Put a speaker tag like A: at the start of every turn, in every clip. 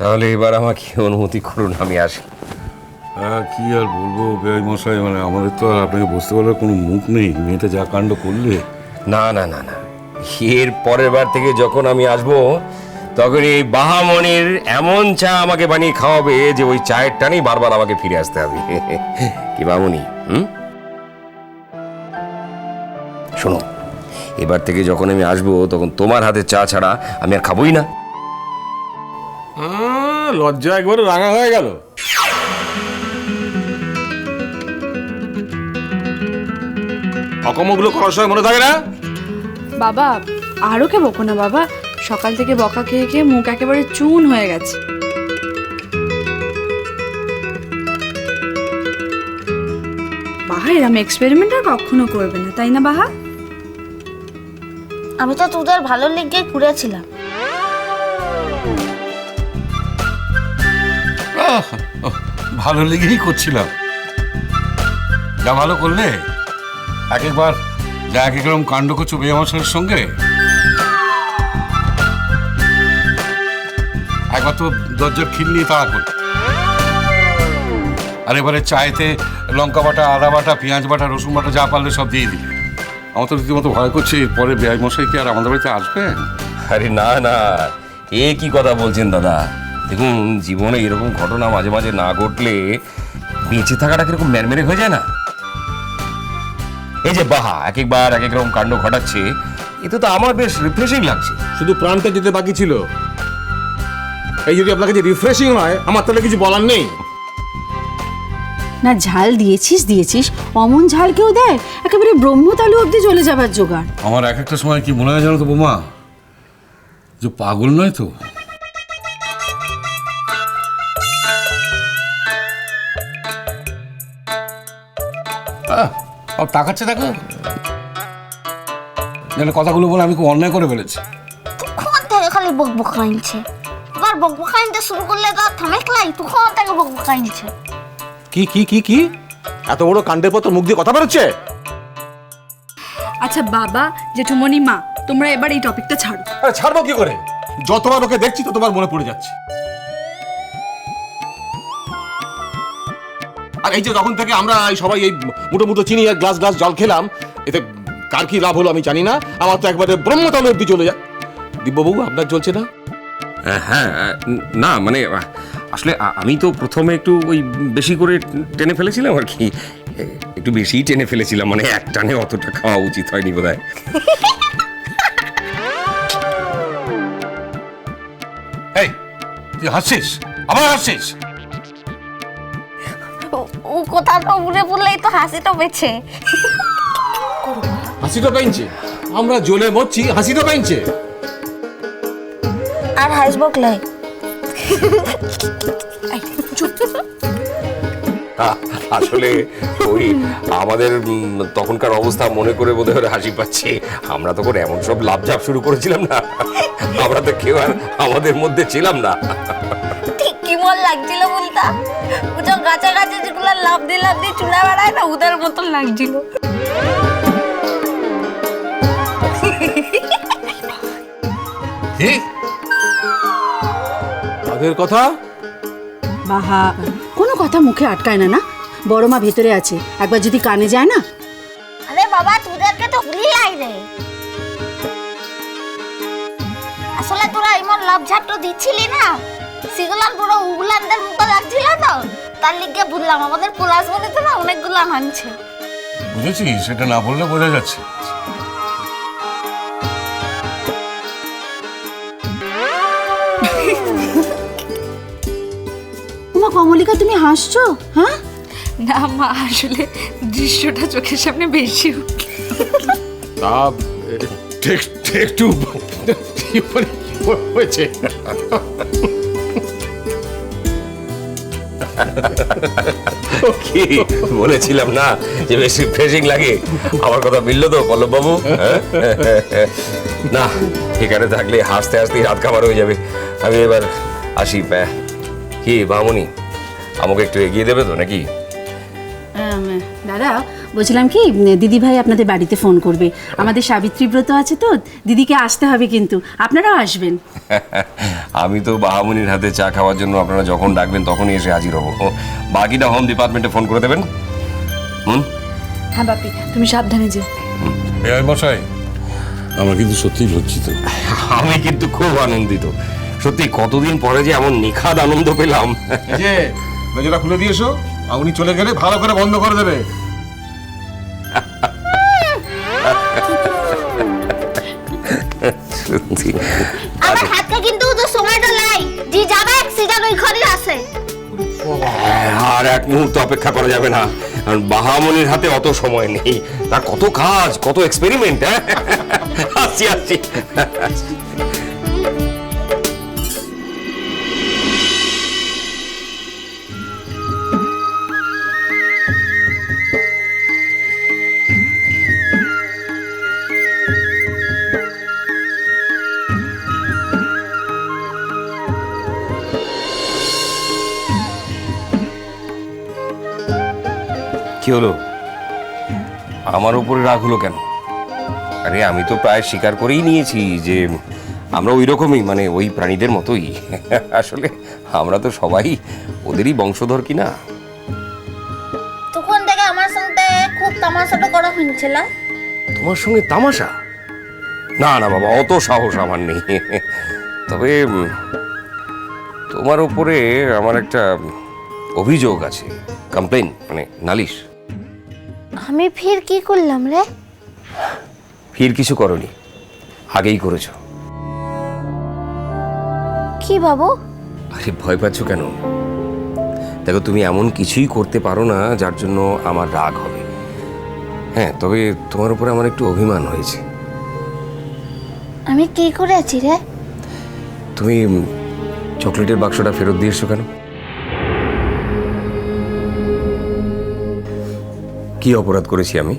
A: তাহলে এবার আমাকে অনুমতি করুন আমি আসি।
B: হ্যাঁ কি আর বলব বেআই মশাই মানে আমাদের তো আর আপনাকে বুঝতে পারবার কোনো মুখ নেই। মেয়েটা যা কাণ্ড করলে।
A: না না না না। এর পরের বার থেকে যখন আমি আসব তখন এই বাহামণির এমন চা আমাকে বানিয়ে খাওয়াবে যে ওই চায়ের টানেই বারবার আমাকে ফিরে আসতে হবে। কি বামুনি হুম? শোনো এবার থেকে যখন আমি আসব তখন তোমার হাতে চা ছাড়া আমি আর খাবোই না।
B: লজ্জা একবারে রাঙা হয়ে গেল। অকমগুলো করার সময় মনে থাকে না?
C: বাবা আরও কে বকো না বাবা। সকাল থেকে বকা খেয়ে খেয়ে মুখ একেবারে চুন হয়ে গেছে। বাহা এরম এক্সপেরিমেন্ট আর কখনো করবে না তাই না বাহা?
D: আমি তো তোদের ভালো লেগে ঘুরেছিলাম।
B: ভালো লেগেই করছিলাম। যা ভালো করলে এক একবার যা এক একরকম কাণ্ড করছ বেয়া মশাইয়ের সঙ্গে। একবার তো দরজার খিল নিয়ে তাড়া করলে আর এবারে চায়েতে লঙ্কা বাটা, আদা বাটা, পেঁয়াজ বাটা, রসুন বাটা যা পারলে সব দিয়ে দিলে। আমার তো রীতিমতো ভয় করছে পরে বেআই মশাই কি আর আমাদের বাড়িতে আসবেন?
A: আরে না না, এ কি কথা বলছেন দাদা? দেখুন জীবনে এরকম ঘটনা মাঝে মাঝে না ঘটলে বেঁচে থাকাটা কীরকম ম্যারমেরে হয়ে যায় না? এই যে বাহা এক একবার এক এক রকম কাণ্ড ঘটাচ্ছে এতে তো আমার বেশ রিফ্রেশিং লাগছে।
E: শুধু প্রাণটা যেতে বাকি ছিল। এই যদি আপনার কাছে রিফ্রেশিং হয় আমার তাহলে কিছু বলার নেই।
F: না ঝাল দিয়েছিস দিয়েছিস। অমন ঝাল কেউ দেয়? একেবারে ব্রহ্মতালু অব্দি চলে যাবার জোগাড়।
B: আমার এক একটা সময় কি মনে হয় জানো তো বোমা? যে পাগল নয় তো? ও তাকাচ্ছে দেখো। যেন কথাগুলো বলে আমি খুব অন্যায় করে ফেলেছি।
D: তখন থেকে খালি বক বক আনছে এবার বক বক আনতে শুরু করলে তো আর থামেকলাই তখন থেকে বক বক আনছে
E: কি কি কি কি? এত বড় কাণ্ডের পর তোর মুখ দিয়ে কথা বেরোচ্ছে?
C: আচ্ছা বাবা জেঠুমনি মা তোমরা এবার এই টপিকটা ছাড়ো।
E: আরে ছাড়বো কি করে? যতবার ওকে দেখছি ততবার মনে পড়ে যাচ্ছে। আর এই যে তখন থেকে আমরা এই সবাই এই মুটো মুটো চিনি আর গ্লাস গ্লাস জল খেলাম এতে কার কি লাভ হলো আমি জানি না আমার তো একবারে ব্রহ্মতাল অব্দি চলে যায়। দিব্যবাবু আপনার চলছে না?
A: হ্যাঁ না মানে আসলে আমি তো প্রথমে একটু ওই বেশি করে টেনে ফেলেছিলাম আর কি। একটু বেশিই টেনে ফেলেছিলাম মানে এক টানে অতটা খাওয়া উচিত হয়নি বোধ হয়
B: এই তুই হাসছিস? আবার হাসছিস?
D: ও- ও উড়ে পড়লেই তো হাসিটা পেছে
E: হাসিটা পাইছে আমরা জ্বলে মরছি হাসিটা পাইছে
D: আর হাসবো ক্লাই
A: আসলে ওই আমাদের তখনকার অবস্থা মনে করে বোধহয় ওরা হাসি পাচ্ছে। আমরা তখন এমন সব লাভঝাপ শুরু করেছিলাম না। আমরা তো কেউ আর আমাদের মধ্যে ছিলাম না।
D: লাগছিল বলতা? ওটা গাছে গাছে যেগুলো লাভ দিয়ে লাভ দিয়ে চুড়া বেড়ায় না উদের মতন লাগছিল।
E: তাদের কথা?
F: বাহা কোনো কথা মুখে আটকায় না না? বড় মা ভেতরে আছে একবার যদি কানে যায় না?
D: আরে বাবা তোদেরকে তো ভুলি লাই রে। আসলে তোরা এমন লাভ ঝাপটো দিচ্ছিলি না? সেগুলান পুরো উগুলানদের মুখে লাগছিল তো তার লিগে বুঝলাম আমাদের পুলাস বলে তো না অনেকগুলো আনছে
B: বুঝেছিস সেটা না বললে বোঝা যাচ্ছে
F: তোমা কমলিকা তুমি হাসছো হ্যাঁ
C: না মা আসলে দৃশ্যটা চোখের সামনে বেশি।
E: তা ঠিক একটু হয়েছে
A: কি? বলেছিলাম না যে বেশ রিফ্রেশিং লাগে। আমার কথা মিললো তো পল্লব বাবু না এখানে থাকলে হাসতে হাসতে রাত খাবার হয়ে যাবে। আমি এবার আসি আহ, কি বামুনি আমাকে একটু এগিয়ে দেবে তো নাকি?
F: দাদা বলছিলাম কি দিদি ভাই আপনাদের বাড়িতে ফোন করবে। আমাদের সাবিত্রী ব্রত আছে তো দিদিকে আসতে হবে কিন্তু। আপনারাও আসবেন।
A: আমি তো বাহামনির হাতে চা খাওয়ার জন্য আপনারা যখন ডাকবেন তখনই এসে হাজির হব। বাকিটা হোম ডিপার্টমেন্টে ফোন করে দেবেন। হুম?
C: হ্যাঁ বাপি তুমি সাবধানে যেও।
B: মশাই আমরা কিন্তু সত্যিই লজ্জিত।
A: আমি কিন্তু খুব আনন্দিত। সত্যি কতদিন পরে যে এমন নিখাদ আনন্দ পেলাম।
E: এই যে দরজাটা খুলে দিয়েছ আর উনি চলে গেলে ভালো করে বন্ধ করে দেবে।
D: আমার হাতে কিন্তু তো সময়টা নাই। যে যাবে অ্যাক্সিডেন্ট ওই ঘরে আছে।
A: আর এক মুহূর্ত অপেক্ষা করা যাবে না। কারণ বাহামনির হাতে অত সময় নেই। তার কত কাজ কত এক্সপেরিমেন্ট হ্যাঁ? আসছি আসছি। কি হলো? আমার উপরে রাগ হলো কেন? আরে আমি তো প্রায় স্বীকার করেই নিয়েছি যে আমরা ওই রকমই মানে ওই প্রাণীদের মতোই। আসলে আমরা তো সবাই ওদেরই বংশধর কি না
D: তখন থেকে আমার সঙ্গে খুব তামাশাটা করা হয়েছিল
A: তোমার সঙ্গে তামাশা? না না বাবা অত সাহস আমার নেই। তবে তোমার উপরে আমার একটা অভিযোগ আছে কমপ্লেন মানে নালিশ।
D: আমি ফির কি করলাম রে?
A: ফির কিছু করনি। আগেই করেছ।
D: কি বাবু?
A: আরে ভয় পাচ্ছ কেন? দেখো তুমি এমন কিছুই করতে পারো না যার জন্য আমার রাগ হবে। হ্যাঁ তবে তোমার উপরে আমার একটু অভিমান হয়েছে।
D: আমি কি করেছি রে?
A: তুমি চকলেটের বাক্সটা ফেরত দিয়েছ কেন? কি অপরাধ করেছি আমি?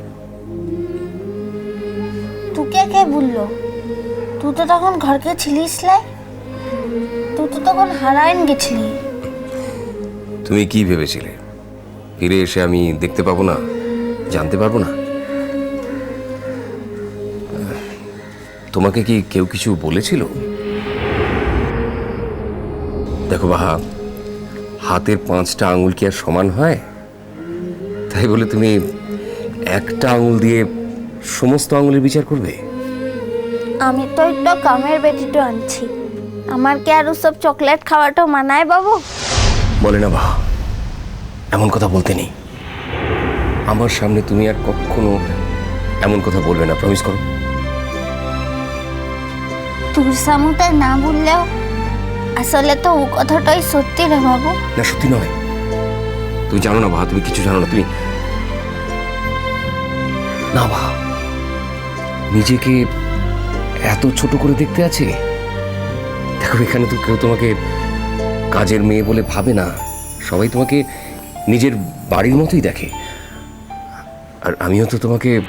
D: তোকে কে বলল? তুই তো তখন ঘরকে ছিলিস লাই তুই তো তখন হারাইন গেছিলি।
A: তুমি কি ভেবেছিলে? ফিরে এসে আমি দেখতে পাবো না? জানতে পারব না? তোমাকে কি কেউ কিছু বলেছিল? দেখো বাহা হাতের পাঁচটা আঙুল কি আর সমান হয়? তাই বলে তুমি একটা আঙুল দিয়ে সমস্ত আঙুলের বিচার করবে?
D: আমি তো একটু কামের বেটিটো আনছি। আমার কি আর সব চকলেট খাওয়াটা মানায় বাবু?
A: বলে না বাহা এমন কথা বলতে নেই। আমার সামনে তুমি আর কখনো এমন কথা বলবে না প্রমিস করো।
D: তোর সামুতে না বললেও আসলে তো ও কথাটাই সত্যি রে বাবু।
A: না সত্যি নয়। তুমি জানো না বাহা তুমি কিছু জানো না তুমি না বাহা। নিজেকে এত ছোট করে দেখতে আছে? দেখো এখানে তো কেউ তোমাকে কাজের মেয়ে বলে ভাবে না। সবাই তোমাকে নিজের বাড়ির মতোই দেখে। আর আমিও তো তোমাকে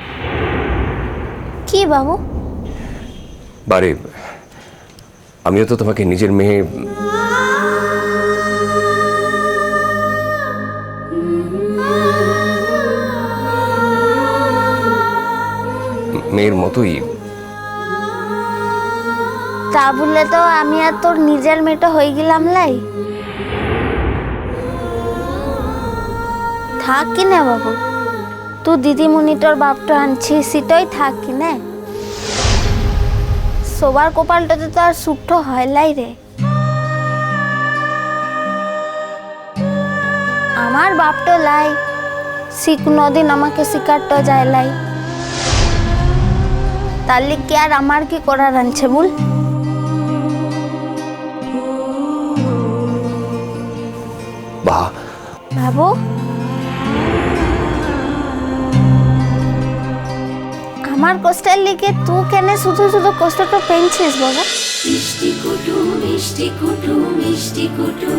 D: কি বাবু?
A: বারে আমিও তো তোমাকে নিজের মেয়ে মেয়ের মতোই।
D: তা বললে তো আমি আর তোর নিজের মেয়েটা হয়ে গেলাম লাই। থাক না বাবু। তুই দিদিমণি তোর বাপটা সেটাই থাক কি না। সবার কপালটাতে তো আর সুপ্ত হয় লাই রে। আমার বাপটো লাই সে কোনোদিন আমাকে শিকারটা যায় লাই। তাহলে কি আর আমার কি করার আনছে বল?
A: বাহ
D: বাবু? আমার কষ্টের লিগে তুই কেন শুধু শুধু কষ্টটা পেয়েছিস বাবা?
G: মিষ্টি কুটু মিষ্টি কুটু মিষ্টি কুটু